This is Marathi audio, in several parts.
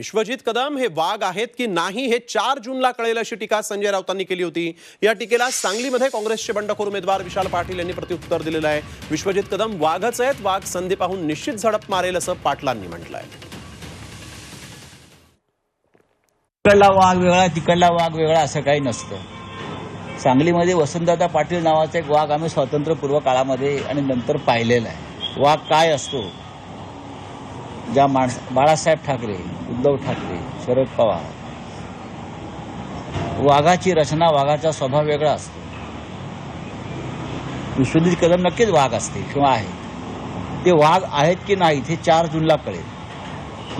विश्वजित कदम हे वाघ आहेत की नाही हे चार जूनला कळेल अशी टीका संजय राऊतांनी केली होती. या टीकेला सांगलीमध्ये काँग्रेसचे बंडखोर उमेदवार विशाल पाटील यांनी प्रत्युत्तर दिलेलं आहे. विश्वजित कदम वाघच आहेत वाघ संधी पाहून निश्चित झडप मारेल असं पाटलांनी म्हटलंय. इकडला वाघ वेगळा तिकडला वाघ वेगळा असं काही नसतं. सांगलीमध्ये वसंतदादा पाटील नावाचा एक वाघ आम्ही स्वातंत्र्यपूर्व काळामध्ये आणि नंतर पाहिलेला आहे. वाघ काय असतो? ज्या माणस बाळासाहेब ठाकरे उद्धव ठाकरे शरद पवार वाघाची रचना वाघाचा स्वभाव वेगळा असतो. विश्वजित कदम नक्कीच वाघ असते किंवा आहेत. ते वाघ आहेत की नाहीत हे चार जूनला कळेल.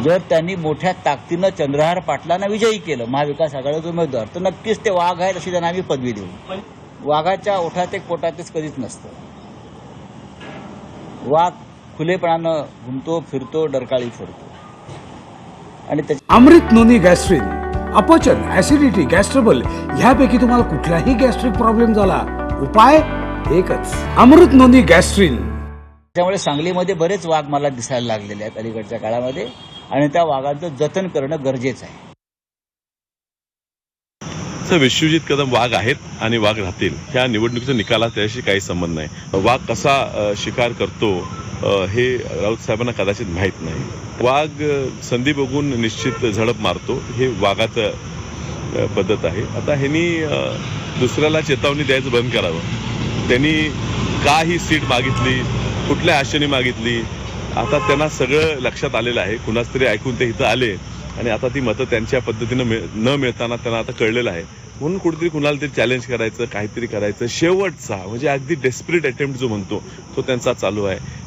जर त्यांनी मोठ्या ताकदीनं चंद्रहार पाटलांना विजयी केलं महाविकास आघाडीचे उमेदवार तर नक्कीच ते वाघ आहेत अशी त्यांना आम्ही पदवी देऊ. वाघाच्या ओठात एक पोटातच कधीच नसतं. वाघ खुलेपणानं घुमतो फिरतो डरकाळी फिरतो. आणि अमृत नोनी गॅस्ट्रिन अपचन ऍसिडिटी गॅस्ट्रबल ह्यापैकी तुम्हाला कुठलाही गॅस्ट्रिक प्रॉब्लेम झाला उपाय एकच. अमृत नोनी गॅस्ट्रिन. त्यामुळे सांगलीमध्ये बरेच वाघ मला दिसायला लागलेले आहेत अलीकडच्या काळामध्ये आणि त्या वाघांचं जतन करणं गरजेचं आहे. तर विश्वजित कदम वाघ आहेत आणि वाघ राहतील. ह्या निवडणुकीचा निकाला त्याशी काही संबंध नाही. वाघ कसा शिकार करतो हे राऊत साहेबांना कदाचित माहीत नाही. वाघ संधी बघून निश्चित झडप मारतो हे वाघाचं पद्धत आहे. आता ह्यांनी दुसऱ्याला चेतावणी द्यायचं बंद करावं. त्यांनी का ही सीट मागितली कुठल्या आशेने मागितली आता त्यांना सगळं लक्षात आलेलं आहे. कुणाच तरी ऐकून ते इथं आले आणि आता ती मतं त्यांच्या पद्धतीनं मिळ- न मिळताना त्यांना आता कळलेलं आहे. म्हणून कुठेतरी कुणाला तरी चॅलेंज करायचं काहीतरी करायचं. शेवटचा म्हणजे अगदी डेस्परेट अटेम्प्ट जो म्हणतो तो त्यांचा चालू आहे.